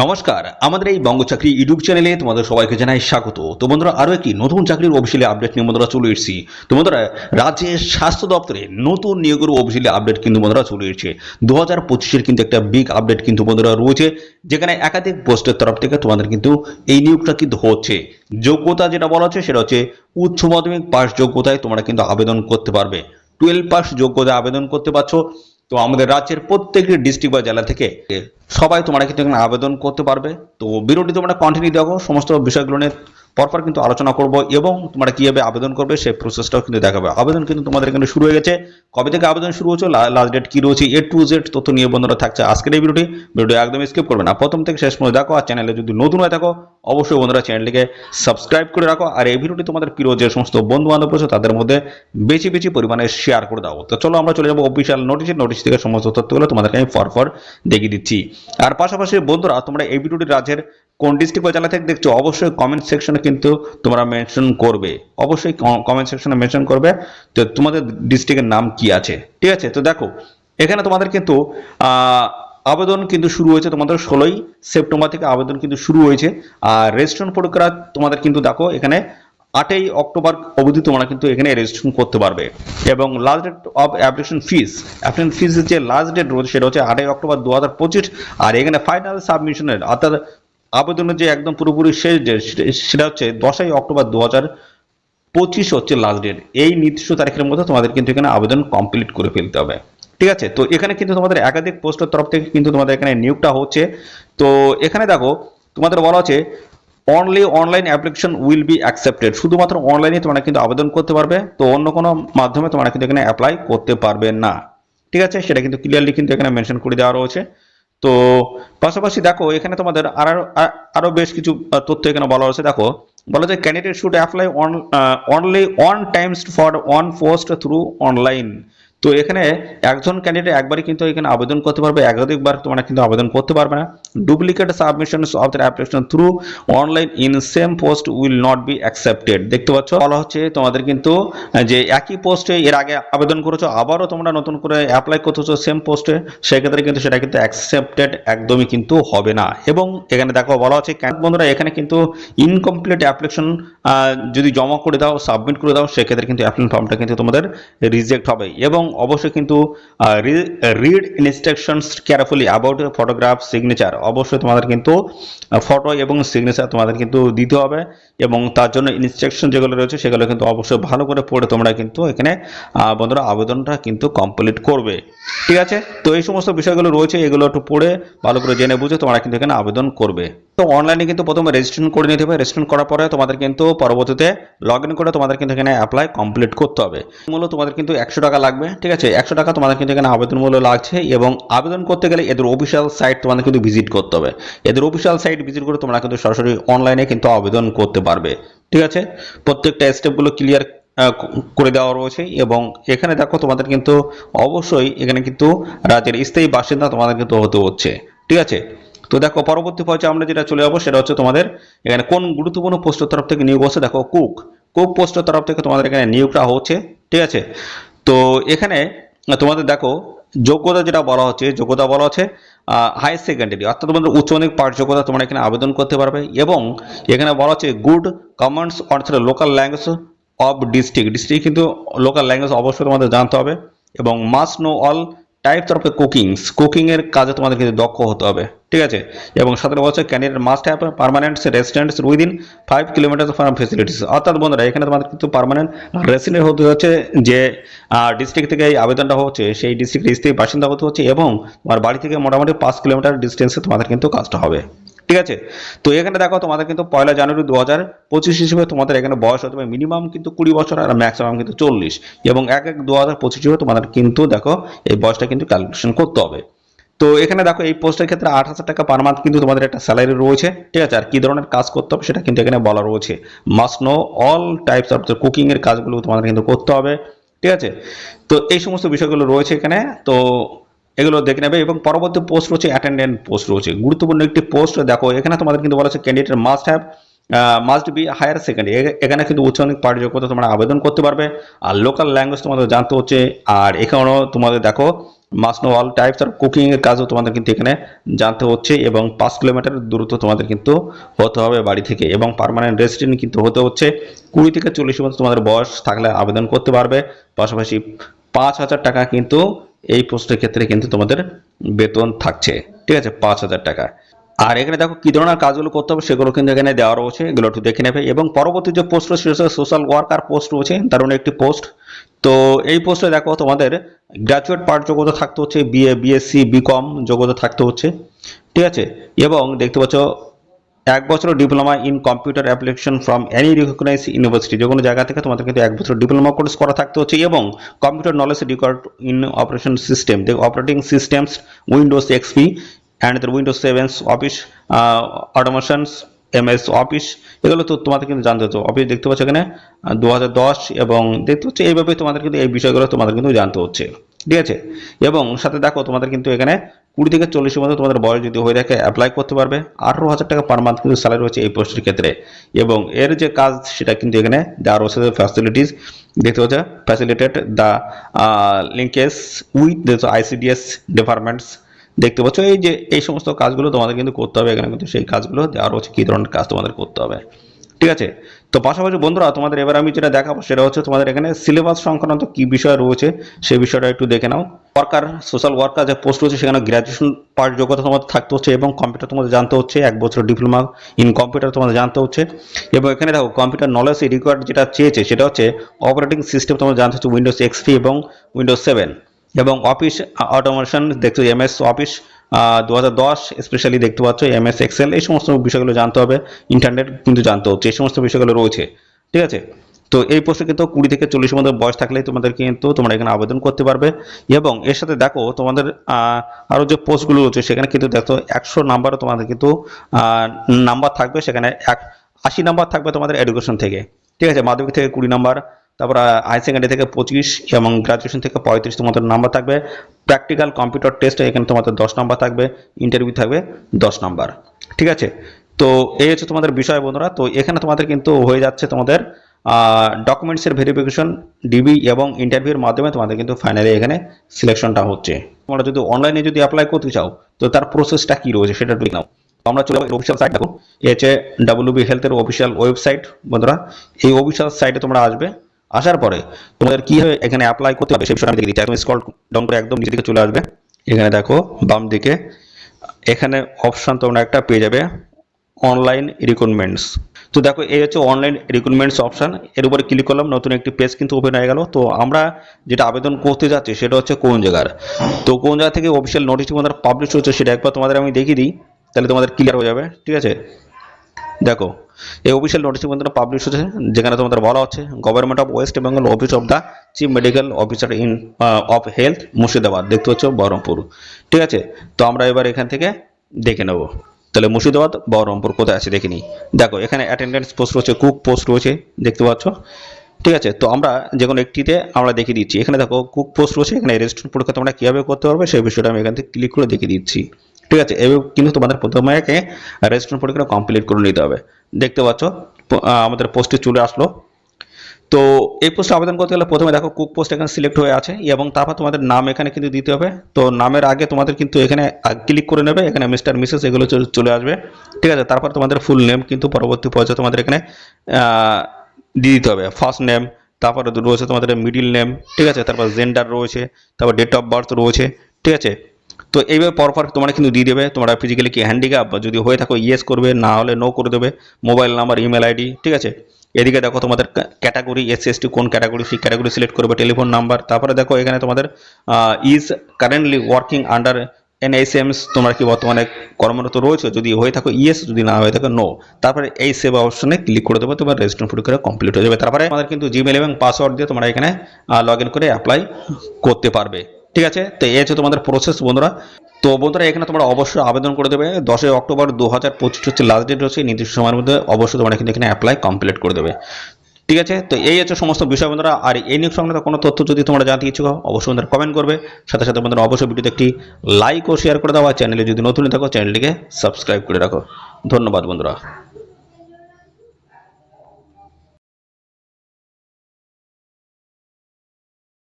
নমস্কার, আমাদের এই বঙ্গ চাকরি ইউটিউব চ্যানেলে তোমাদের সবাইকে জানাই স্বাগত। তো বন্ধুরা, আরও একটি নতুন চাকরির অফিসিয়ালি আপডেট নিয়ে বন্ধুরা চলে এসেছি। তো বন্ধুরা, রাজ্যের স্বাস্থ্য দপ্তরে নতুন নিয়োগের অফিসিয়ালি আপডেট কিন্তু বন্ধুরা চলে এসেছে। দু হাজার পঁচিশের কিন্তু একটা বিগ আপডেট কিন্তু বন্ধুরা রয়েছে, যেখানে একাধিক পোস্টের তরফ থেকে তোমাদের কিন্তু এই নিয়োগটা কিন্তু হচ্ছে। যোগ্যতা যেটা বলা হচ্ছে, সেটা হচ্ছে উচ্চ মাধ্যমিক পাস যোগ্যতায় তোমরা কিন্তু আবেদন করতে পারবে। টুয়েলভ পাস যোগ্যতায় আবেদন করতে পারছ তো আমাদের রাজ্যের প্রত্যেকটি ডিস্ট্রিক্ট বা জেলা থেকে সবাই তোমরা কিন্তু এখানে আবেদন করতে পারবে। তো ভিডিওটি তোমরা কন্টিনিউ দেখো, সমস্ত বিষয়গুলো নিয়ে পরপর কিন্তু আলোচনা করব এবং তোমরা কীভাবে আবেদন করবে সেই প্রসেসটাও কিন্তু দেখাবে। আবেদন কিন্তু তোমাদের এখানে শুরু হয়ে গেছে। কবে থেকে আবেদন শুরু হচ্ছে? লাস্ট ডেট কী রয়েছে? এ টু জেড তথ্য নিয়ে বন্ধুরা থাকছে আজকের এই ভিডিওটি। ভিডিও একদম স্কিপ করবে না। প্রথম থেকে শেষ পর্যন্ত দেখো আর চ্যানেলে যদি নতুন হয়ে থাকো, অবশ্যই বন্ধুরা চ্যানেলটিকে সাবস্ক্রাইব করে রাখো। আর এই ভিডিওটি তোমাদের প্রিয় যে সমস্ত বন্ধু বান্ধব রয়েছে, তাদের মধ্যে বেশি বেশি পরিমাণে শেয়ার করে দাও। তো চলো আমরা চলে যাব অফিসিয়াল নোটিশ নোটিশ থেকে সমস্ত তথ্যগুলো তোমাদেরকে আমি ফর ফর দেখিয়ে দিচ্ছি। আর পাশাপাশি বন্ধুরা, তোমরা এই ভিডিওটি রাজ্যের কোন ডিস্ট্রিক্ট বা জেলা থেকে দেখছ, অবশ্যই কমেন্ট সেকশনে কিন্তু তোমরা মেনশন করবে। অবশ্যই কমেন্ট সেকশনে মেনশন করবে তো তোমাদের ডিস্ট্রিক্টের নাম কি আছে। ঠিক আছে? তো দেখো, এখানে তোমাদের কিন্তু আবেদন কিন্তু শুরু হয়েছে তোমাদের ষোলোই সেপ্টেম্বর থেকে আবেদন কিন্তু শুরু হয়েছে। আর রেজিস্ট্রেশন প্রক্রিয়া তোমাদের কিন্তু দেখো, এখানে আটই অক্টোবর অবধি তোমরা কিন্তু এখানে রেজিস্ট্রেশন করতে পারবে। এবং last date of application fees application ফিসের যে লাস্ট ডেট রয়েছে, সেটা হচ্ছে আটই অক্টোবর দু হাজার পঁচিশ। আর এখানে ফাইনাল সাবমিশনের অর্থাৎ আবেদনের যে একদম পুরোপুরি শেষ ডেট সেটা হচ্ছে দশই অক্টোবর দু হাজার পঁচিশ হচ্ছে লাস্ট ডেট এই নির্দিষ্ট তারিখের মধ্যে তোমাদের কিন্তু এখানে আবেদন কমপ্লিট করে ফেলতে হবে। ঠিক আছে? তো এখানে কিন্তু তোমাদের একাধিক পোস্টের তরফ থেকে কিন্তু তোমাদের এখানে নিয়োগটা হচ্ছে। তো এখানে দেখো, তোমাদের বলা আছে only online application will be accepted শুধুমাত্র অনলাইনে তোমরা কিন্তু আবেদন করতে পারবে, তো অন্য কোনো মাধ্যমে তোমরা কিন্তু এখানে অ্যাপ্লাই করতে পারবে না। ঠিক আছে? সেটা কিন্তু ক্লিয়ারলি কিন্তু এখানে মেনশন করে দেওয়া রয়েছে। তো পাশাপাশি দেখো, এখানে তোমাদের আরও আরও বেশ কিছু তথ্য এখানে বলা হয়েছে। দেখো, বলা যায় candidate should apply on only on times for on post through online তো এখানে একজন ক্যান্ডিডেট একবারই কিন্তু এখানে আবেদন করতে পারবে, একাধিকবার তোমরা কিন্তু আবেদন করতে পারবে না। Duplicate submission of the application through online in same post will not be accepted দেখতে পাচ্ছ? বলা হচ্ছে তোমাদের কিন্তু যে একই পোস্টে এর আগে আবেদন করেছ, আবারও তোমরা নতুন করে অ্যাপ্লাই করতেছো সেম পোস্টে সেক্ষেত্রে কিন্তু সেটা কিন্তু অ্যাকসেপ্টেড একদমই কিন্তু হবে না। এবং এখানে দেখো বলা হচ্ছে বন্ধুরা, এখানে কিন্তু ইনকমপ্লিট অ্যাপ্লিকেশন যদি জমা করে দাও সাবমিট করে দাও, সেক্ষেত্রে কিন্তু অ্যাপ্লিকেশন ফর্মটা কিন্তু তোমাদের রিজেক্ট হবে। এবং অবশ্যই কিন্তু read instructions carefully about photograph signature অবশ্যই তোমাদের কিন্তু ফটো এবং সিগনেচার তোমাদের কিন্তু দিতে হবে এবং তার জন্য ইনস্ট্রাকশন যেগুলো রয়েছে সেগুলো কিন্তু অবশ্যই ভালো করে পড়ে তোমরা কিন্তু এখানে বন্ধুরা আবেদনটা কিন্তু কমপ্লিট করবে। ঠিক আছে? তো এই সমস্ত বিষয়গুলো রয়েছে, এগুলো একটু পড়ে ভালো করে জেনে বুঝে তোমরা কিন্তু এখানে আবেদন করবে। তো অনলাইনে কিন্তু প্রথমে রেজিস্ট্রেশন করে নিতে হবে। রেজিস্ট্রেশন করার পরে তোমাদের কিন্তু পরবর্তীতে লগ ইন করে তোমাদের কিন্তু এখানে অ্যাপ্লাই কমপ্লিট করতে হবে। মূল্য তোমাদের কিন্তু একশো টাকা লাগবে, ঠিক আছে? একশো টাকা তোমাদের কিন্তু এখানে আবেদন মূল্য লাগছে এবং আবেদন করতে গেলে এদের অফিসিয়াল সাইট তোমাদের কিন্তু ভিজিট করতে হবে। এদের অফিসিয়াল সাইট ভিজিট করে তোমরা কিন্তু সরাসরি অনলাইনে কিন্তু আবেদন করতে পারবে, ঠিক আছে? প্রত্যেকটা স্টেপগুলো ক্লিয়ার করে দেওয়া রয়েছে এবং এখানে দেখো তোমাদের কিন্তু অবশ্যই এখানে কিন্তু রাজ্যের স্থায়ী বাসিন্দা তোমাদের কিন্তু হতে হচ্ছে, ঠিক আছে? তো দেখো, পরবর্তী পর্যায়ে আমরা যেটা চলে যাব সেটা হচ্ছে তোমাদের এখানে কোন গুরুত্বপূর্ণ পোস্টের তরফ থেকে নিয়োগ হচ্ছে? দেখো, কুক। কুক পোস্টের তরফ থেকে তোমাদের এখানে নিয়োগটা হচ্ছে, ঠিক আছে? তো এখানে তোমাদের দেখো, যোগ্যতা যেটা বলা হচ্ছে, যোগ্যতা বলা হচ্ছে হাই সেকেন্ডারি অর্থাৎ তোমাদের উচ্চ মাধ্যমিক পাঠ যোগ্যতা তোমরা এখানে আবেদন করতে পারবে এবং এখানে বলা হচ্ছে গুড কমান্ডস অর্থাৎ local language of district district কিন্তু লোকাল ল্যাঙ্গুয়েজ অবশ্যই তোমাদের জানতে হবে এবং must know all types of cookings. Cooking এর কাজে তোমাদের কিন্তু দক্ষ হতে হবে, ঠিক আছে? এবং সাথে বছর candidate must have permanent residents within five kilometre from facilities অর্থাৎ বন্ধুরা, এখানে তোমাদের কিন্তু পারমানেন্ট রেসিডেন্ট হতে হচ্ছে যে ডিস্ট্রিক্ট থেকে এই আবেদনটা হচ্ছে, সেই ডিস্ট্রিক্টের স্থায়ী বাসিন্দা হতে হচ্ছে এবং তোমার বাড়ি থেকে মোটামুটি পাঁচ কিলোমিটার ডিস্টেন্সে তোমাদের কিন্তু কাজটা হবে। ঠিক আছে? তো এখানে দেখো তোমাদের কিন্তু পয়লা জানুয়ারি দু হাজার পঁচিশ হিসেবে তোমাদের এখানে বয়স হতে হবে মিনিমাম কিন্তু কুড়ি বছর আর ম্যাক্সিমাম কিন্তু চল্লিশ। এবং এক এক দু হাজার পঁচিশ হিসেবে তোমাদের কিন্তু দেখো এই বয়সটা কিন্তু ক্যালকুলেশন করতে হবে। তো এখানে দেখো এই পোস্টের ক্ষেত্রে আট হাজার টাকা পার মান্থ কিন্তু তোমাদের একটা স্যালারি রয়েছে। ঠিক আছে? আর কি ধরনের কাজ করতে হবে সেটা কিন্তু এখানে বলা রয়েছে। Must know all types of cooking এর কাজগুলো তোমাদের কিন্তু করতে হবে। ঠিক আছে? তো এই সমস্ত বিষয়গুলো রয়েছে এখানে। তো এগুলো দেখে নেবে এবং পরবর্তী পোস্ট রয়েছে অ্যাটেন্ডেন্ট পোস্ট রয়েছে। গুরুত্বপূর্ণ একটি পোস্ট দেখো, এখানে তোমাদের কিন্তু বলা হচ্ছে candidate must have must be higher secondary এখানে কিন্তু উচ্চ মাধ্যমিক পাঠ যোগ্যতা তোমরা আবেদন করতে পারবে আর লোকাল ল্যাঙ্গুয়েজ তোমাদের জানতে হচ্ছে আর এখানেও তোমাদের দেখো মাস্ট নো অল টাইপস আর কুকিং এর কাজও তোমাদের কিন্তু এখানে জানতে হচ্ছে এবং পাঁচ কিলোমিটার দূরত্ব তোমাদের কিন্তু হতে হবে বাড়ি থেকে এবং পার্মানেন্ট রেসিডেন্ট কিন্তু হতে হচ্ছে। কুড়ি থেকে চল্লিশ মধ্যে তোমাদের বয়স থাকলে আবেদন করতে পারবে। পাশাপাশি পাঁচ হাজার টাকা কিন্তু এই পোস্টের ক্ষেত্রে কিন্তু তোমাদের বেতন থাকছে। ঠিক আছে, পাঁচ হাজার টাকা। আর এখানে দেখো কি ধরনের কাজগুলো করতে হবে সেগুলো কিন্তু এখানে দেওয়া রয়েছে, এগুলো একটু দেখে নেবে। এবং পরবর্তী যে পোস্ট রয়েছে সোশ্যাল ওয়ার্কার পোস্ট রয়েছে দারুণ একটি পোস্ট তো এই পোস্টে দেখো তোমাদের গ্র্যাজুয়েট পার্ট যোগ্যতা থাকতে হচ্ছে বিএ বিএসসি বিকম যোগ্যতা থাকতে হচ্ছে। ঠিক আছে? এবং দেখতে পাচ্ছ এক বছর diploma in computer application from any recognise university, যে কোনো জায়গা থেকে তোমাদের কিন্তু এক বছর ডিপ্লোমা কোর্স করা থাকতে হচ্ছে এবং computer knowledge required in operation system দেখ operating systems Windows XP and Windows sevens office automations MS office এগুলো তো তোমাদের কিন্তু জানতে হচ্ছে অফিস দেখতে পাচ্ছ এখানে দু হাজার দশ এবং দেখতে হচ্ছে এইভাবে তোমাদের কিন্তু এই বিষয়গুলো তোমাদের কিন্তু জানতে হচ্ছে। ঠিক আছে? এবং সাথে দেখো তোমাদের কিন্তু এখানে কুড়ি থেকে চল্লিশের মধ্যে তোমাদের বয়স যদি হয়ে থাকে অ্যাপ্লাই করতে পারবে। আঠারো হাজার টাকা পার মান্থ কিন্তু স্যালারি রয়েছে এই পোস্টের ক্ষেত্রে। এবং এর যে কাজ সেটা কিন্তু এখানে দেওয়া রয়েছে ফ্যাসিলিটিস দেখতে হচ্ছে facilitated the linkage with ICDS departments দেখতে পাচ্ছ? এই যে, এই সমস্ত কাজগুলো তোমাদের কিন্তু করতে হবে। এখানে কিন্তু সেই কাজগুলো দেওয়া রয়েছে। কী ধরনের কাজ তোমাদের করতে হবে? ঠিক আছে? তো পাশাপাশি বন্ধুরা, তোমাদের এবার আমি যেটা দেখাবো সেটা হচ্ছে তোমাদের এখানে সিলেবাস সংক্রান্ত কি বিষয় রয়েছে, সেই বিষয়টা একটু দেখে নাও। ওয়ার্কার সোশ্যাল ওয়ার্কার যে পোস্ট রয়েছে সেখানে গ্র্যাজুয়েশন পার্ট যোগ্যতা তোমাদের থাকতে হচ্ছে এবং কম্পিউটার তোমাদের জানতে হচ্ছে, এক বছর ডিপ্লোমা ইন কম্পিউটার তোমাদের জানতে হচ্ছে। এবং এখানে দেখো কম্পিউটার নলেজ রিকোয়ার্ড যেটা চেয়েছে সেটা হচ্ছে অপারেটিং সিস্টেম তোমাদের জানতে হচ্ছে উইন্ডোজ এক্সপি এবং উইন্ডোজ সেভেন এবং অফিস অটোমেশন দেখছ এমএস অফিস দু হাজার দশ স্পেশালি দেখতে পাচ্ছ এমএস এক্সেল এই সমস্ত বিষয়গুলো জানতে হবে। ইন্টারনেট কিন্তু জানতে হচ্ছে, এই সমস্ত বিষয়গুলো রয়েছে, ঠিক আছে? তো এই পোস্টে কিন্তু কুড়ি থেকে চল্লিশের মধ্যে বয়স থাকলেই তোমাদের কিন্তু তোমরা এখানে আবেদন করতে পারবে। এবং এর সাথে দেখো, তোমাদের আরও যে পোস্টগুলো রয়েছে, সেখানে কিন্তু দেখো একশো নাম্বারও তোমাদের কিন্তু নাম্বার থাকবে, সেখানে এক, আশি নাম্বার থাকবে তোমাদের এডুকেশন থেকে, ঠিক আছে? মাধ্যমিক থেকে কুড়ি নাম্বার তারপর হায়ার সেকেন্ডারি থেকে পঁচিশ এবং গ্রাজুয়েশন থেকে পঁয়ত্রিশ তোমাদের নাম্বার থাকবে। প্র্যাকটিক্যাল কম্পিউটার টেস্ট এখানে তোমাদের দশ নাম্বার থাকবে ইন্টারভিউ থাকবে দশ নাম্বার ঠিক আছে? তো এই হচ্ছে তোমাদের বিষয় বন্ধুরা। তো এখানে তোমাদের কিন্তু হয়ে যাচ্ছে তোমাদের ডকুমেন্টসের ভেরিফিকেশন ডিবি এবং ইন্টারভিউর মাধ্যমে তোমাদের কিন্তু ফাইনালি এখানে সিলেকশনটা হচ্ছে। তোমরা যদি অনলাইনে যদি অ্যাপ্লাই করতে চাও, তো তার প্রসেসটা কি রয়েছে সেটা একটু নাও আমরা চলে যাব অফিসিয়াল সাইট দেখো। এ হচ্ছে ডাব্লিউবি হেলথের অফিসিয়াল ওয়েবসাইট বন্ধুরা। এই অফিসিয়াল সাইটে তোমরা আসবে। আসার পরে তোমাদের কীভাবে এখানে অ্যাপ্লাই করতে হবে। সেই বিষয়ে আমি দেখে দিচ্ছি একদম স্ক্রল ডাউন করে একদম নিচে দিকে চলে আসবে। এখানে দেখো, বাম দিকে, এখানে অপশন তোমরা একটা পেয়ে যাবে অনলাইন রিক্রুটমেন্টস তো দেখো, এই হচ্ছে অনলাইন রিক্রুটমেন্টস অপশন এর উপরে ক্লিক করলাম, নতুন একটি পেজ কিন্তু ওপেন হয়ে গেল। তো আমরা যেটা আবেদন করতে যাচ্ছি, সেটা হচ্ছে কোন জায়গার? তো কোন জায়গা থেকে অফিসিয়াল নোটিশ তোমাদের পাবলিশ হচ্ছে, সেটা একবার তোমাদের আমি দেখিয়ে দিই, তাহলে তোমাদের ক্লিয়ার হয়ে যাবে। ঠিক আছে? দেখো, এই অফিসিয়াল নোটিশ কিন্তু পাবলিশ হচ্ছে, যেখানে তোমাদের বলা হচ্ছে government of West Bengal office of the chief medical officer in of health Murshidabad, দেখতে হচ্ছে বহরমপুর। ঠিক আছে? তো আমরা এবার এখান থেকে দেখে নেব। তাহলে মুর্শিদাবাদ, বহরমপুর, কোথায় আছে দেখে নিই। দেখো, এখানে অ্যাটেন্ডেন্স পোস্ট রয়েছে কুক পোস্ট রয়েছে, দেখতে পাচ্ছ? ঠিক আছে? তো আমরা যে কোনো একটিতে আমরা দেখিয়ে দিচ্ছি। এখানে দেখো কুক পোস্ট রয়েছে, এখানে রেজিস্ট্রেশন পরীক্ষা তোমরা কীভাবে করতে পারবে, সেই বিষয়টা আমি এখান থেকে ক্লিক করে দেখিয়ে দিচ্ছি। ঠিক আছে, এবার কিন্তু তোমাদের প্রথমে রেজিস্ট্রেশন পরীক্ষা কমপ্লিট করে নিতে হবে। দেখতে পাচ্ছ আমাদের পোস্টে চলে আসলো। তো এই পোস্টে আবেদন করতে গেলে প্রথমে দেখো কুক পোস্ট এখানে সিলেক্ট হয়ে আছে এবং তারপর তোমাদের নাম এখানে কিন্তু দিতে হবে। তো নামের আগে তোমাদের কিন্তু এখানে ক্লিক করে নেবে, এখানে মিস্টার মিসেস এগুলো চলে আসবে। ঠিক আছে, তারপর তোমাদের ফুল নেম কিন্তু পরবর্তী পর্যায়ে তোমাদের এখানে দিয়ে দিতে হবে। ফার্স্ট নেম তারপর রয়েছে তোমাদের মিডিল নেম ঠিক আছে, তারপর জেন্ডার রয়েছে, তারপর ডেট অফ বার্থ রয়েছে, ঠিক আছে। তো এইভাবে পরপর তোমরা কিন্তু দিয়ে দেবে। তোমরা ফিজিক্যালি কি হ্যান্ডিক্যাপ যদি হয়ে থাকো ইয়েস করবে, না হলে নো করে দেবে। মোবাইল নাম্বার ইমেল আইডি ঠিক আছে? এদিকে দেখো তোমাদের ক্যাটাগরি এস এস টি কোন ক্যাটাগরি সেই ক্যাটাগরি সিলেক্ট করবে টেলিফোন নাম্বার তারপরে দেখো এখানে তোমাদের is currently working under NSMS তোমরা কি বর্তমানে কর্মরত রয়েছে? যদি হয়ে থাকো ইয়েস যদি না হয়ে থাকো নো তারপরে এই সেভ অপশনে ক্লিক করে দেবো, তোমার রেজিস্ট্রেশন পরীক্ষা কমপ্লিট হয়ে যাবে। তারপরে আমাদের কিন্তু জিমেল এবং পাসওয়ার্ড দিয়ে তোমরা এখানে লগ ইন করে অ্যাপ্লাই করতে পারবে। ঠিক আছে? তো এই হচ্ছে তোমাদের প্রসেস বন্ধুরা। তো বন্ধুরা, এখানে তোমরা অবশ্যই আবেদন করে দেবে। দশই অক্টোবর দু হাজার পঁচিশ হচ্ছে লাস্ট ডেট হচ্ছে নির্দিষ্ট সময়ের মধ্যে অবশ্যই তোমরা কিন্তু এখানে অ্যাপ্লাই কমপ্লিট করে দেবে। ঠিক আছে? তো এই হচ্ছে সমস্ত বিষয় বন্ধুরা। আর এই নিয়োগ সংক্রান্ত কোনো তথ্য যদি তোমরা জানতে ইচ্ছুক হও, অবশ্যই বন্ধুরা কমেন্ট করবে। সাথে সাথে বন্ধুরা অবশ্যই ভিডিওতে একটি লাইক ও শেয়ার করে দাও। আর চ্যানেলে যদি নতুন থাকো চ্যানেলটিকে সাবস্ক্রাইব করে রাখো। ধন্যবাদ বন্ধুরা।